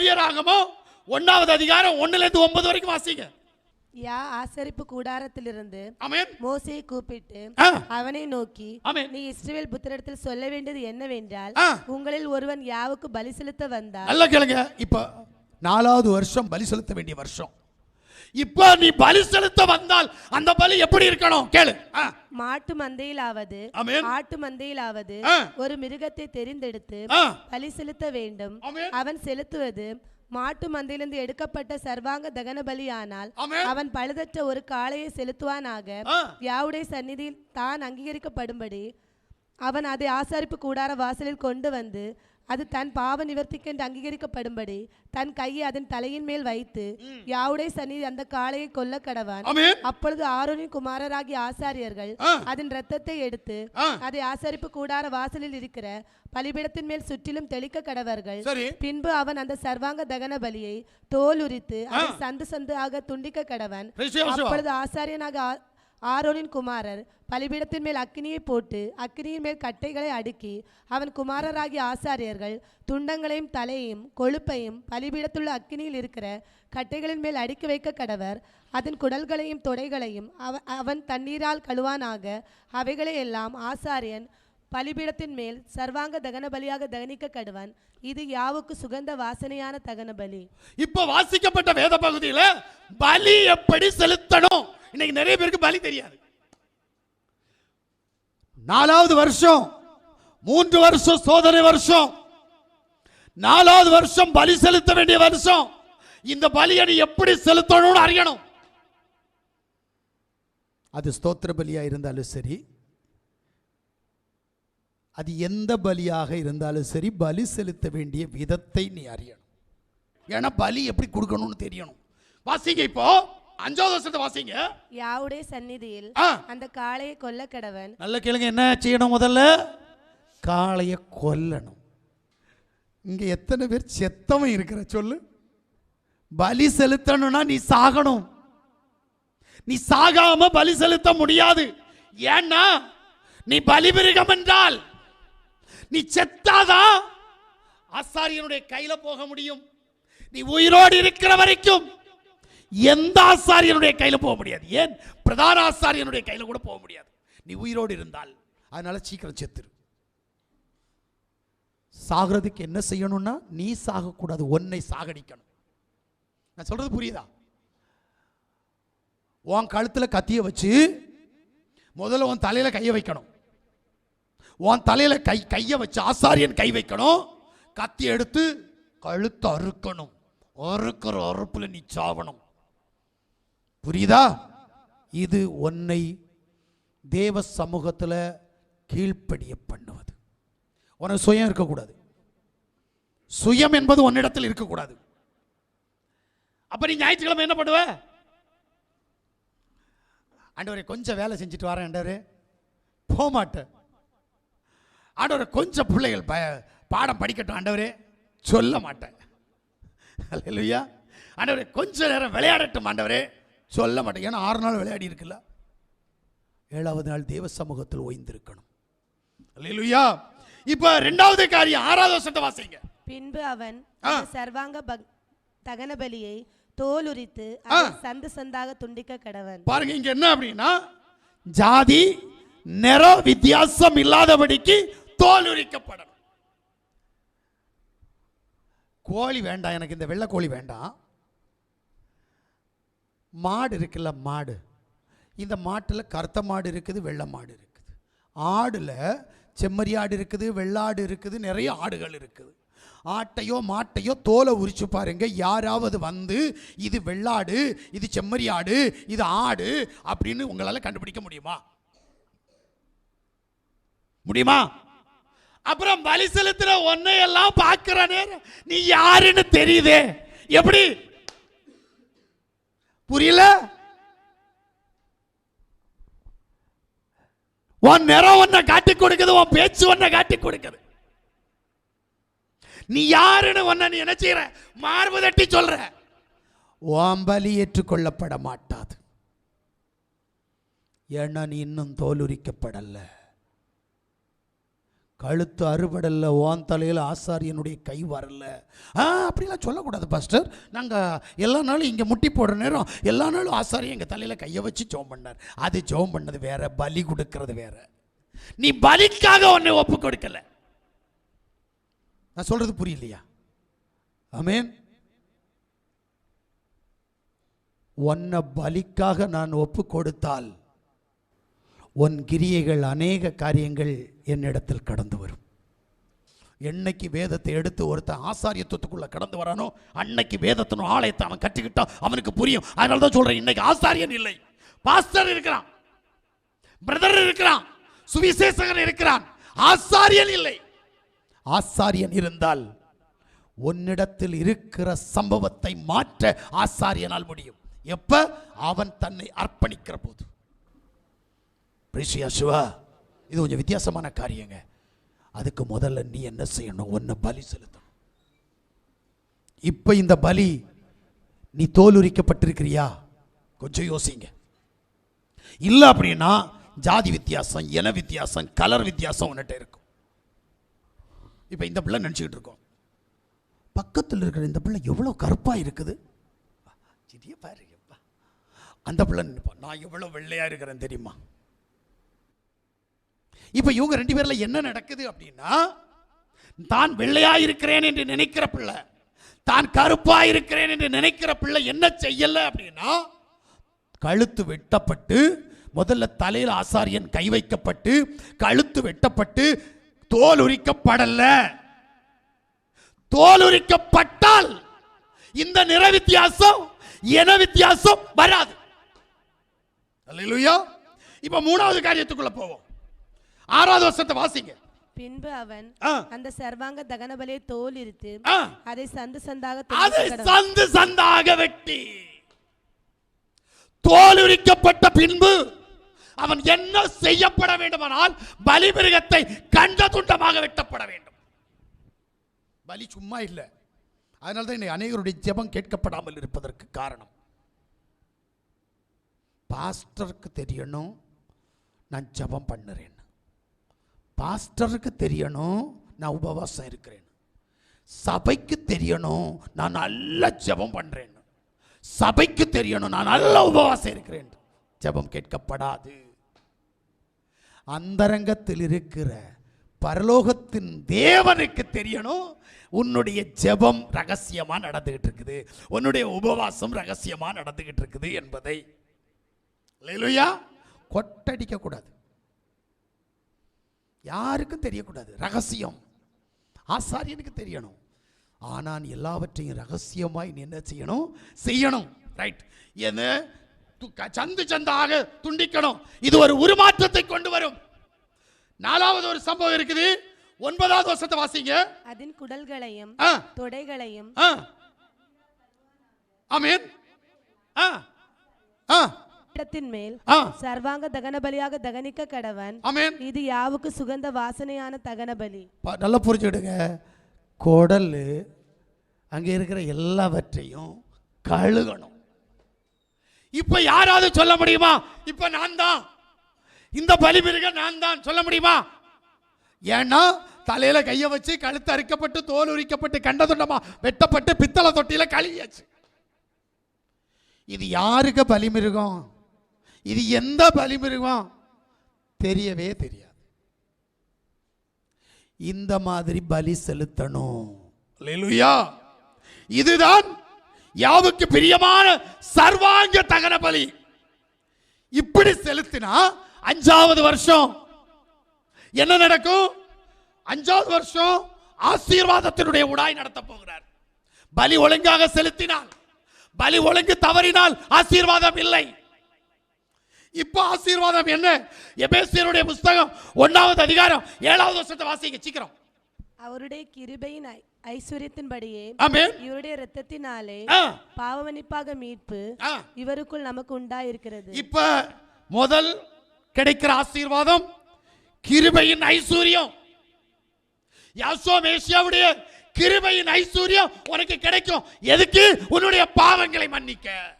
லேவியராகமோ ஒன்னாவது அதிகாரம் ஒண்ணுல இருந்து ஒன்பது வரைக்கும் வாசிங்க. யா ஆசரிப்பு கூடாரத்திலிருந்து மோசையை கூப்பிட்டு அவனை நோக்கி நீ இஸ்ரவேல் புத்திரத்தில் சொல்ல வேண்டியது என்னவென்றால். உங்களில் ஒருவன் யாவுக்கு பலி செலுத்த வந்தால் நல்லா கேளுங்க. இப்ப நாலாவது வருஷம் பலி செலுத்த வேண்டிய வருஷம். இப்ப நீ பலி செலுத்த வந்தால் அந்த பலி எப்படி இருக்கணும்? கேளு. மாட்டு மந்தையிலாவது ஆட்டு மந்தையிலாவது. ஒரு மிருகத்தை தெரிந்தெடுத்து பலி செலுத்த வேண்டும். அவன் செலுத்துவது மாட்டு மந்தையிலிருந்து எடுக்கப்பட்ட சர்வாங்க தகன பலியானால் அவன் பழுதற்ற ஒரு காளையை செலுத்துவானாக. யாவுடைய சந்நிதியில் தான் அங்கீகரிக்கப்படும்படி அவன் அதை ஆசாரிப்பு கூடார வாசலில் கொண்டு வந்து அது தன் பாவ நிவர்த்திக்கென்று அங்கீகரிக்கப்படும்படி தன் கையை அதன் தலையின் மேல் வைத்து யாவுடைய சந்நிதி அந்த காளையை கொல்ல கடவான். அப்பொழுது ஆரோனின் குமாரராகிய ஆசாரியர்கள் அதன் இரத்தத்தை எடுத்து அதை ஆசாரிப்பு கூடார வாசலில் இருக்கிற பலிபீடத்தின் மேல் சுற்றிலும் தெளிக்க கடவர்கள். பின்பு அவன் அந்த சர்வாங்க தகன பலியை தோல் உரித்து அதை சந்து சந்தாக துண்டிக்க கடவன். அப்பொழுது ஆசாரியனாக ஆரோனின் குமாரர் பலிபீடத்தின் மேல் அக்னியை போட்டு அக்கினியின் மேல் கட்டைகளை அடுக்கி அவன் குமாரராகிய ஆசாரியர்கள் துண்டங்களையும் தலையையும் கொழுப்பையும் பலிபீடத்துள்ள அக்கினியில் இருக்கிற கட்டைகளின் மேல் அடுக்கி வைக்க கடவர். அதன் குடல்களையும் தொடைகளையும் அவ- அவன் தண்ணீரால் கழுவானாக. அவைகளை எல்லாம் ஆசாரியன் பலிபீடத்தின் மேல் சர்வாங்க தகன பலியாக தகனிக்க கடுவன் இது யாவுக்கு சுகந்த வாசனையான தகன பலி. இப்ப வாசிக்கப்பட்ட வேத பகுதியில பலி எப்படி செலுத்தணும்? இன்னைக்கு நிறைய பேருக்கு பலி தெரியாது. நாலாவது வருஷம் மூன்று வருஷம் சோதனை வருஷம். நாலாவது வருஷம் பலி செலுத்த வேண்டிய வருஷம். இந்த பலியை எப்படி செலுத்தணும்னு அறியணும். அது ஸ்தோத்திர பலியா இருந்தாலும் சரி அது எந்த பலியாக இருந்தாலும் சரி பலி செலுத்த வேண்டிய விதத்தை நீ அறியணும். ஏன்னா பலி எப்படி கொடுக்கணும்னு தெரியணும். வாசிங்க இப்போ. அஞ்சாவது வருஷத்தை வாசிங்க. யாவுடைய சந்நிதியில் அந்த காளையை கொல்ல கடவன். நல்ல கேளுங்க என்ன செய்யணும் முதல்ல? காளைய கொல்லணும். இங்க எத்தனை பேர் செத்தவன் இருக்கிற சொல்லு. பலி செலுத்தணும்னா நீ சாகணும். நீ சாகாம பலி செலுத்த முடியாது. ஏன்னா நீ பலிபிருகம் என்றால் நீ செத்தாதான் ஆசாரியனுடைய கையில போக முடியும். நீ உயிரோடு இருக்கிற வரைக்கும் எந்த ஆசாரியனுடைய கையில போக முடியாது. ஏன்? பிரதான ஆசாரியனுடைய கையில கூட போக முடியாது. நீ உயிரோடு இருந்தால் அதனால சீக்கிரம் செத்துரு. சாகிறதுக்கு என்ன செய்யணும்னா நீ சாகக்கூடாது உன்னை சாகடிக்கணும். நான் சொல்றது புரியுதா? உன் கழுத்துல கத்திய வச்சு முதல்ல உன் தலையில கையை வைக்கணும். உன் தலையில் கை கையை வச்சு ஆசாரியன் கை வைக்கணும். கத்தி எடுத்து கழுத்து அறுக்கணும். அறுக்கிற அறுப்பில் நீ சாவணும். புரியுதா? இது உன்னை தேவ சமூகத்தில் கீழ்ப்படிய பண்ணுவது. உனக்கு சுயம் இருக்கக்கூடாது. சுயம் என்பது உன்னிடத்தில் இருக்கக்கூடாது. அப்ப நீ ஞாயிற்றுக்கிழமை என்ன பண்ணுவ? ஆண்டவரே கொஞ்சம் வேலை செஞ்சுட்டு வரேன் ஆண்டவரே. போக மாட்டேன் ஆண்டவரே கொஞ்சம் பிள்ளைகள் பய பாடம் படிக்கட்டும் ஆண்டவரே. சொல்ல மாட்டேன். அல்லேலூயா ஆண்டவரே கொஞ்ச நேரம் விளையாடட்டும் ஆண்டவரே. சொல்ல மாட்டேன். ஏன்னா ஆறு நாள் விளையாடி இருக்குல்ல. ஏழாவது நாள் தேவ சமூகத்தில் ஓய்ந்திருக்கணும். அல்லேலூயா இப்போ ரெண்டாவது காரியம் ஆறாவது வருஷத்தை வாசிங்க. பின்பு அவன் சர்வாங்க தகன பலியை தோல் உரித்து சந்து சந்தாக துண்டிக்க கடவன். பாருங்க இங்க என்ன அப்படின்னா ஜாதி நிற வித்தியாசம் இல்லாதபடிக்கு தோலுரிக்கப்படணும் கோழி வேண்டாம் எனக்கு இந்த வெள்ளை கோழி வேண்டாம். மாடு இருக்குல்ல மாடு. இந்த மாட்டில் கருத்த மாடு இருக்குது வெள்ளை மாடு இருக்குது. ஆடில் செம்மறி ஆடு இருக்குது வெள்ளாடு இருக்குது நிறைய ஆடுகள் இருக்குது. ஆட்டையோ மாட்டையோ தோலை உரிச்சு பாருங்க யாராவது வந்து இது வெள்ளாடு இது செம்மறி ஆடு இது ஆடு அப்படின்னு உங்களால் கண்டுபிடிக்க முடியுமா? முடியுமா? அப்புறம் பலி செலுத்துற ஒன்னையெல்லாம் பார்க்கிற நேரம் நீ யாருன்னு தெரியுதே. எப்படி? புரியல? உன் நிறம் ஒன்ன காட்டி கொடுக்குது உன் பேச்சு ஒன்ன காட்டி கொடுக்குது. நீ யாருன்னு ஒன்ன நீ என்ன செய்யற? மார்பு தட்டி சொல்ற. உன் பலி ஏற்றுக்கொள்ளப்பட மாட்டாது. ஏன்னா நீ இன்னும் தோலுரிக்கப்படலை. கழுத்து அறுபடல்ல ஓன் தலையில் ஆசாரியனுடைய கை வரல. ஆ அப்படிலாம் சொல்லக்கூடாது பாஸ்டர் நாங்கள் எல்லா நாளும் இங்கே முட்டி போடுற நேரம் எல்லா நாளும் ஆசாரியம் எங்கள் தலையில் கையை வச்சு ஜோம் பண்ணார். அது ஜோம் பண்ணது வேற பலி கொடுக்கறது வேற. நீ பலிக்காக ஒன்று ஒப்பு கொடுக்கல. நான் சொல்றது புரியலையா? ஆமென் உன்னை பலிக்காக நான் ஒப்பு கொடுத்தால் உன் கிரியைகள் அநேக காரியங்கள் என்னிடத்தில் கடந்து வரும். என்னைக்கு வேதத்தை எடுத்து ஒருத்தன் ஆசாரியத்துவத்துக்குள்ளே கடந்து வரானோ அன்னைக்கு வேதத்தின் ஆலயத்தை அவன் கற்றுக்கிட்டான் அவனுக்கு புரியும். அதனால தான் சொல்கிறேன் இன்னைக்கு ஆசாரியன் இல்லை. பாஸ்டர் இருக்கிறான். பிரதர் இருக்கிறான். சுவிசேஷகன் இருக்கிறான். ஆசாரியன் இல்லை. ஆசாரியன் இருந்தால் உன்னிடத்தில் இருக்கிற சம்பவத்தை மாற்ற ஆசாரியனால் முடியும். எப்ப? அவன் தன்னை அர்ப்பணிக்கிற போது பிரிசியா சிவா இது கொஞ்சம் வித்தியாசமான காரியங்க. அதுக்கு முதல்ல நீ என்ன செய்யணும்? ஒன்று பலி செலுத்தணும். இப்போ இந்த பலி நீ தோலுரிக்கப்பட்டிருக்கிறியா கொஞ்சம் யோசிங்க. இல்லை அப்படின்னா ஜாதி வித்தியாசம் இன வித்தியாசம் கலர் வித்தியாசம் உன்னிட்ட இருக்கும். இப்போ இந்த பிள்ளை நினச்சிக்கிட்டு இருக்கோம். பக்கத்தில் இருக்கிற இந்த பிள்ளை எவ்வளோ கருப்பாக இருக்குது? சிறிய பாரு அந்த பிள்ளை நினைப்பான் நான் எவ்வளோ வெள்ளையாக இருக்கிறேன் தெரியுமா? இப்போ இவங்க ரெண்டு பேரில் என்ன நடக்குது அப்படின்னா தான் வெள்ளையா இருக்கிறேன் என்று நினைக்கிற பிள்ளை தான் கருப்பா இருக்கிறேன் என்று நினைக்கிற பிள்ளை என்ன செய்யல? அப்படின்னா கழுத்து வெட்டப்பட்டு முதல்ல தலையில் ஆசாரியன் கை வைக்கப்பட்டு கழுத்து வெட்டப்பட்டு தோல் உரிக்கப்படல. தோல் உரிக்கப்பட்டால் இந்த நிற வித்தியாசம் இன வித்தியாசம் வராது. இப்ப மூணாவது காரியத்துக்குள்ள போவோம். ஆறாவது வருஷத்தை வாசிங்க பின்பு அவன். அந்த சர்வாங்க தகன பலியை தோல் இருத்து. அதை சந்து சந்தாக அதை. சந்து சந்தாக வெட்டி தோல் உரிக்கப்பட்ட பின்பு அவன் என்ன செய்யப்பட வேண்டுமானால் பலிமிருகத்தை கண்ட துண்டமாக வெட்டப்பட வேண்டும் பலி சும்மா இல்லை அதனால தான் இன்னைக்கு அநேகருடைய ஜெபம் கேட்கப்படாமல் இருப்பதற்கு காரணம் பாஸ்டருக்கு தெரியணும் நான் ஜெபம் பண்ணுறேன் பாஸ்டருக்கு தெரியணும் நான் உபவாசம் இருக்கிறேன். சபைக்கு தெரியணும் நான் நல்ல ஜெபம் பண்ணுறேன் சபைக்கு தெரியணும் நான் நல்ல உபவாசம் இருக்கிறேன். ஜெபம் கேட்கப்படாது. அந்தரங்கத்தில் இருக்கிற பரலோகத்தின் தேவனுக்கு தெரியணும் உன்னுடைய ஜெபம் ரகசியமா நடந்துகிட்டு இருக்குது. உன்னுடைய உபவாசம் ரகசியமா நடந்துகிட்டு இருக்குது என்பதை. அல்லேலூயா கொட்டடிக்க கூடாது யாருக்கும் தெரியக்கூடாது. ரகசியம். ஆசாரியனுக்கு தெரியணும். ஆனால் எல்லாவற்றையும் ரகசியமாய் நீ என்ன செய்யணும்? செய்யணும். ரைட் என்ன து- க- சந்து சந்தாக துண்டிக்கணும். இது ஒரு உருமாற்றத்தை கொண்டு வரும். நாலாவது ஒரு சம்பவம் இருக்குது. ஒன்பதாவது வருஷத்தை வாசிங்க. அதன் குடல்களையும் தொடைகளையும். ஆமென். ஆ, ஆ, இடத்தின் மேல். சர்வாங்க தகன பலியாக தகனிக்க கடவன். இது யாவுக்கு சுகந்த வாசனையான தகன பலி நல்லா புரிஞ்சுக்கிடுங்க. குடல் அங்கே இருக்கிற எல்லாவற்றையும் கழுகணும். இப்ப யாராவது சொல்ல முடியுமா? இப்ப நான் தான். இந்த பலிமிருக நான் தான். சொல்ல முடியுமா? ஏன்னா தலையில கைய வச்சு கழுத்து அறுக்கப்பட்டு தோல் உரிக்கப்பட்டு கண்ட துண்டமா வெட்டப்பட்டு பித்தளை தொட்டியில கழுவியாச்சு இது யாருக்கு பலிமிருகம்? இது எந்த பலிமிருகம் தெரியவே தெரியாது. இந்த மாதிரி பலி செலுத்தணும். இதுதான் யாவுக்கு பிரியமான சர்வாங்க தகன பலி. இப்படி செலுத்தினா அஞ்சாவது வருஷம் என்ன நடக்கும்? அஞ்சாவது வருஷம் ஆசீர்வாதத்தினுடைய உடாய் நடத்த போகிறார். பலி ஒழுங்காக செலுத்தினால் பலி ஒழுங்கு தவறினால் ஆசீர்வாதம் இல்லை. இப்ப ஆசீர்வாதம் என்ன? எபேசியருடைய புஸ்தகம் ஒன்னாவது அதிகாரம் ஏழாவது வருஷத்தை வாசிங்க சீக்கிரம். அவருடைய கிருபையின் ஐஸ்வர்யத்தின்படியே இவருடைய இரத்தத்தினாலே ஆ, பாவமன்னிப்பாக மீட்பு. இவருக்குள் நமக்கு உண்டாயிருக்கிறது. இப்ப முதல் கிடைக்கிற ஆசீர்வாதம் கிருபையின் ஐஸ்வர்யம். யாசோ மேசியாவுடைய கிருபையின் ஐஸ்வர்யம் உனக்கு கிடைக்கும். எதுக்கு? உன்னுடைய பாவங்களை மன்னிக்க.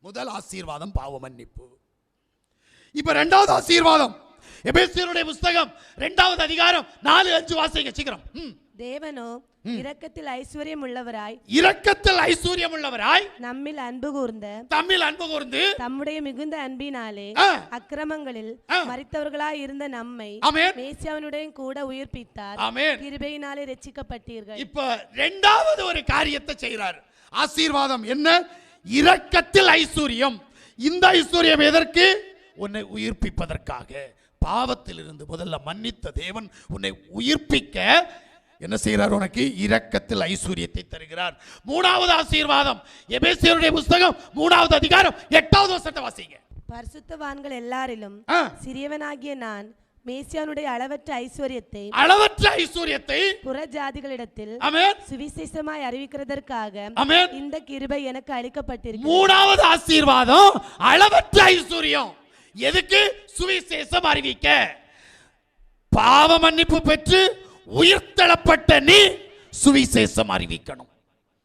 முதல் ஆசீர்வாதம் பாவ மன்னிப்பு இப்ப ரெண்டாவது ஆசீர்வாதம். எபேசியருடைய புஸ்தகம் இரண்டாவது அதிகாரம் நாலு அஞ்சு வாசிங்க சீக்கிரம். தேவனோ இரக்கத்தில் ஐஸ்வர்யம் உள்ளவராய் இரக்கத்தில் ஐஸ்வர்யம் உள்ளவராய் நம்மில் அன்பு கூர்ந்த தம்மில் அன்பு கூர்ந்து. தம்முடைய மிகுந்த அன்பினாலே. அக்கிரமங்களில் ஆ. மரித்தவர்களாய் இருந்த நம்மை மேசியாவினுடைய கூட உயிர்ப்பித்தார். கிருபையினாலே ரட்சிக்கப்பட்டீர்கள். இப்ப ரெண்டாவது ஒரு காரியத்தை செய்கிறார் ஆசீர்வாதம் என்ன? இரக்கத்தில் ஐஸ்வர்யம். இந்த ஐஸ்வர்யம் எதற்கு? உன்னை உயிர்ப்பிப்பதற்காக. பாவத்தில் இருந்து முதல்ல மன்னித்த தேவன் உன்னை உயிர்ப்பிக்க என்ன செய்கிறார் உனக்கு? இரக்கத்தில் ஐஸ்வர்யத்தை தருகிறார். மூணாவது ஆசீர்வாதம். எபேசியருடைய புஸ்தகம் மூணாவது அதிகாரம் எட்டாவது வருஷத்தை வாசிங்க. பரிசுத்தவான்கள் எல்லாரிலும். சிறியவனாகிய நான் மேசியானுடைய அளவற்ற ஐஸ்வர்யத்தை அளவற்ற ஐஸ்வர்யத்தை புறஜாதிகளிடத்தில் சுவிசேஷமாய் அறிவிக்கிறதற்காக இந்த கிருபை எனக்கு அளிக்கப்பட்டிருக்கிறது. மூணாவது ஆசீர்வாதம் அளவற்ற ஐஸ்வர்யம். எதுக்கு சுவிசேஷம் அறிவிக்க? பாவ மன்னிப்பு பெற்று உயிர்த்தளப்பட்ட நீ சுவிசேஷம் அறிவிக்கணும்.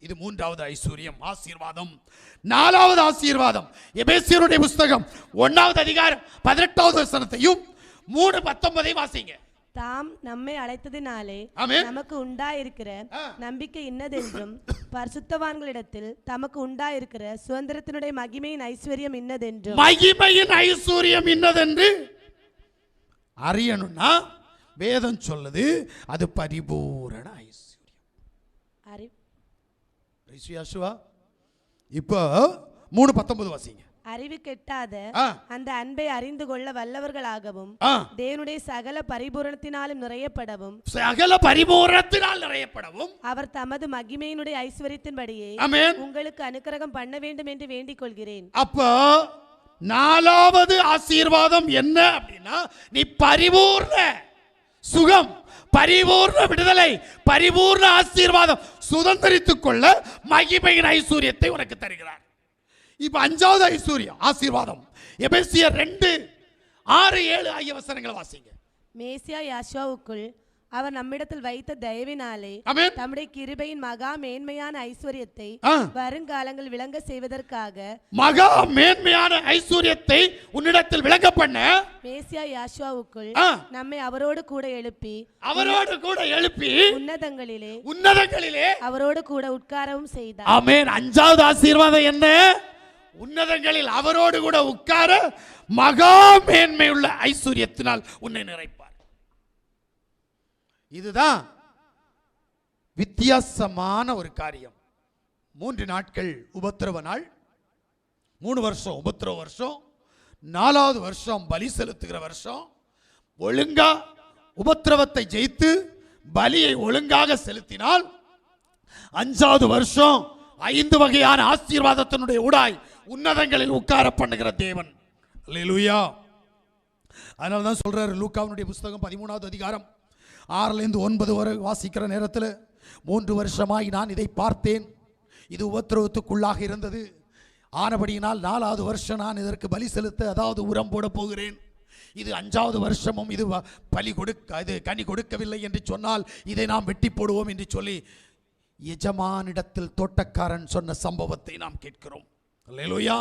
இது மூன்றாவது ஐஸ்வர்யம் ஆசீர்வாதம். நாலாவது ஆசீர்வாதம் எபேசியருடைய புஸ்தகம் ஒன்னாவது அதிகாரம் பதினெட்டாவது வசனத்தையும் மூணு பத்தொன்பதையும் வாசிங்க. தாம் நம்மை அழைத்ததினாலே. நமக்கு உண்டாயிருக்கிற. நம்பிக்கை இன்னதென்றும் பரிசுத்தவான்களிடத்தில் தமக்கு உண்டாயிருக்கிற சுதந்திரத்தினுடைய மகிமையின் ஐஸ்வர்யம் இன்னதென்றும். மகிமையின் ஐஸ்வர்யம் இன்னதென்று? அறியணும்னா வேதம் சொல்லுது அது பரிபூரண ஐஸ்வர்யம். இப்போ மூணு பத்தொன்பது வாசிங்க. அறிவு கெட்டாத. அந்த அன்பை அறிந்து கொள்ள வல்லவர்களாகவும் தேவனுடைய சகல பரிபூரணத்தினாலும் நிறையப்படவும் சகல பரிபூரணத்தினால் நிறையப்படவும் அவர் தமது மகிமையினுடைய ஐஸ்வர்யத்தின்படியே உங்களுக்கு அனுக்கிரகம் பண்ண வேண்டும் என்று வேண்டிக் கொள்கிறேன் அப்போ நாலாவது ஆசீர்வாதம் என்ன அப்படின்னா நீ பரிபூர்ண சுகம் பரிபூர்ண விடுதலை பரிபூர்ண ஆசீர்வாதம் சுதந்திரித்துக் கொள்ள மகிமையின் ஐஸ்வர்யத்தை உனக்கு தருகிறார். இப்ப அஞ்சாவது ஐஸ்வர்யம் ஆசீர்வாதம். எபேசியர் ரெண்டு ஆறு ஏழு ஆகிய வசனங்களை வாசிங்க. மேசியா யாஷோவுக்குள் அவர் நம்மிடத்தில் வைத்த தயவினாலே தம்முடைய கிருபையின் மகா மேன்மையான ஐஸ்வர்யத்தை. வருங்காலங்கள் விளங்க செய்வதற்காக மகா மேன்மையான ஐஸ்வர்யத்தை உன்னிடத்தில் விளங்க பண்ண மேசியா யாஷுவாவுக்குள் நம்மை அவரோடு கூட எழுப்பி அவரோடு கூட எழுப்பி உன்னதங்களிலே உன்னதங்களிலே அவரோடு கூட உட்காரவும் செய்தார். ஆமென். அஞ்சாவது ஆசீர்வாதம் என்ன? உன்னதங்களில் அவரோடு கூட உட்கார மகா மேன்மையுள்ள ஐஸ்வர்யத்தினால் உன்னை நிறைப்பார். இதுதான் வித்தியாசமான ஒரு காரியம். மூன்று நாட்கள் உபத்திரவ நாள் மூணு வருஷம் உபத்திரவ வருஷம் நாலாவது வருஷம் பலி செலுத்துகிற வருஷம். ஒழுங்கா உபத்திரவத்தை ஜெயித்து பலியை ஒழுங்காக செலுத்தினால் அஞ்சாவது வருஷம் ஐந்து வகையான ஆசீர்வாதத்தினுடைய ஊடாய் உன்னதங்களில் உட்கார பண்ணுகிற தேவன். அல்லேலூயா அதனால தான் சொல்கிறார் லூக்காவினுடைய புஸ்தகம் பதிமூணாவது அதிகாரம் ஆறுலேருந்து ஒன்பது வரை வாசிக்கிற நேரத்தில் மூன்று வருஷமாய் நான் இதை பார்த்தேன். இது உபத்திரவத்துக்குள்ளாக இருந்தது. ஆனபடியினால் நாலாவது வருஷம் நான் இதற்கு பலி செலுத்த அதாவது உரம் போட போகிறேன். இது அஞ்சாவது வருஷமும் இது வ- பலி கொடுக்க இது கனி கொடுக்கவில்லை என்று சொன்னால் இதை நாம் வெட்டி போடுவோம் என்று சொல்லி எஜமானிடத்தில் தோட்டக்காரன் சொன்ன சம்பவத்தை நாம் கேட்கிறோம். அல்லேலூயா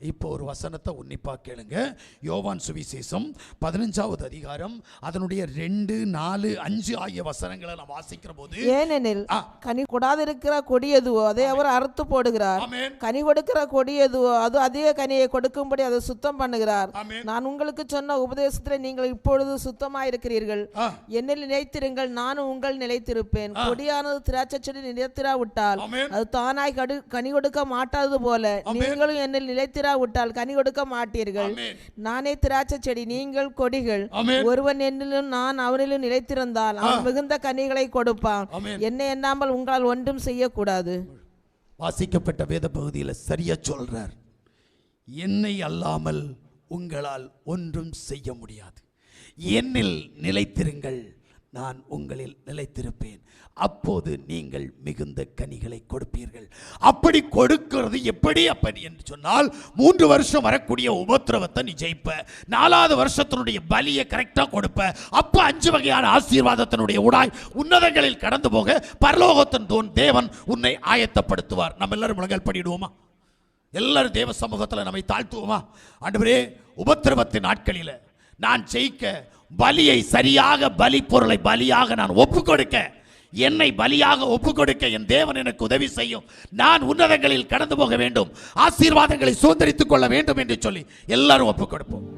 இப்போ ஒரு வசனத்தை உன்னிப்பா கேளுங்க. யோவான் சுவிசேஷம் பதினஞ்சாவது அதிகாரம் அதனுடைய ரெண்டு நாலு அஞ்சு ஆகிய வசனங்களை நான் வாசிக்கிற போது ஏனெனில். கனி கொடாதிருக்கிற கொடி எதுவோ அதை அவர் அறுத்து போடுகிறார். கனி கொடுக்கிற கொடி எதுவோ அது அதிக கனியை கொடுக்கும்படி அதை சுத்தம் பண்ணுகிறார். நான் உங்களுக்கு சொன்ன உபதேசத்தில் நீங்கள் இப்பொழுது சுத்தமாயிருக்கிறீர்கள். ஆ, என்னில் நிலைத்திருங்கள் நானும் உங்கள் நிலைத்திருப்பேன். கொடியானது திராட்சை செடி நிலைத்திராவிட்டால் அது தானாய் கனி கொடுக்க மாட்டாதது போல நீங்களும் என்னில் நிலைத்திராவிட்டால் கனி கொடுக்க மாட்டீர்கள். நானே திராட்சை செடி நீங்கள் கொடிகள். ஒருவன் என்னிலும் நான் அவனிலும் நிலைத்திருந்தால் அவன் மிகுந்த கனிகளை கொடுப்பான். என்னை எண்ணாமல் உங்களால் ஒன்றும் செய்யக்கூடாது. வாசிக்கப்பட்ட வேத பகுதியில் சரியா சொல்றார். என்னை அல்லாமல் உங்களால் ஒன்றும் செய்ய முடியாது. என்னில் நிலைத்திருங்கள். நான் உங்களில் நிலைத்திருப்பேன். அப்போது நீங்கள் மிகுந்த கனிகளை கொடுப்பீர்கள். அப்படி கொடுக்கிறது எப்படி அப்படி என்று சொன்னால் மூன்று வருஷம் வரக்கூடிய உபத்திரவத்தை நீ ஜெயிப்ப. நாலாவது வருஷத்தினுடைய பலியை கரெக்டாக கொடுப்ப. அப்போ அஞ்சு வகையான ஆசீர்வாதத்தினுடைய உடாய் உன்னதங்களில் கடந்து போக பரலோகத்தின் தோன் தேவன் உன்னை ஆயத்தப்படுத்துவார். நம்ம எல்லாரும் முழங்கல் பண்ணிடுவோமா எல்லாரும் தேவ சமூகத்தில் நம்மை தாழ்த்துவோமா? ஆண்டவரே உபத்திரவத்தின் நாட்களில் நான் ஜெயிக்க பலியை சரியாக பலி பொருளை பலியாக நான் ஒப்பு கொடுக்க என்னை பலியாக ஒப்பு கொடுக்க என் தேவன் எனக்கு உதவி செய்யும். நான் உன்னதங்களில் கடந்து போக வேண்டும். ஆசீர்வாதங்களை சுதந்திரித்துக் கொள்ள வேண்டும் என்று சொல்லி எல்லாரும் ஒப்பு கொடுப்போம்